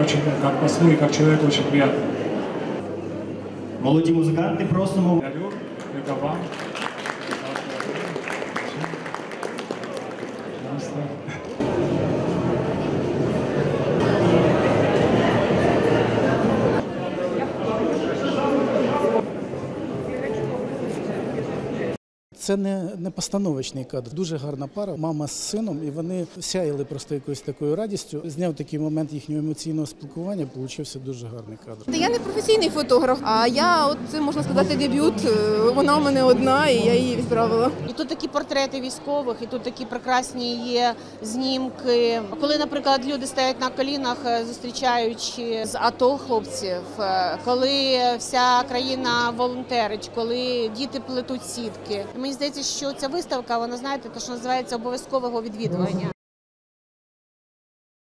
очень, как послу и как человеку очень приятно. Молоді музиканти, просимо. Это вам. Це не, не постановочний кадр. Дуже гарна пара, мама з сином, і вони сяяли просто якоюсь такою радістю. Зняв такий момент їхнього емоційного спілкування. Получився дуже гарний кадр. Я не професійний фотограф, а я, от це можна сказати, дебют. Е, Вона у мене одна, і я її відправила. І тут такі портрети військових, і тут такі прекрасні є знімки. Коли, наприклад, люди стоять на колінах, е, зустрічаючи з АТО хлопців, е, коли вся країна волонтерить, коли діти плетуть сітки. Мені здається, що ця виставка, вона знаєте, то що називається обов'язкового відвідування.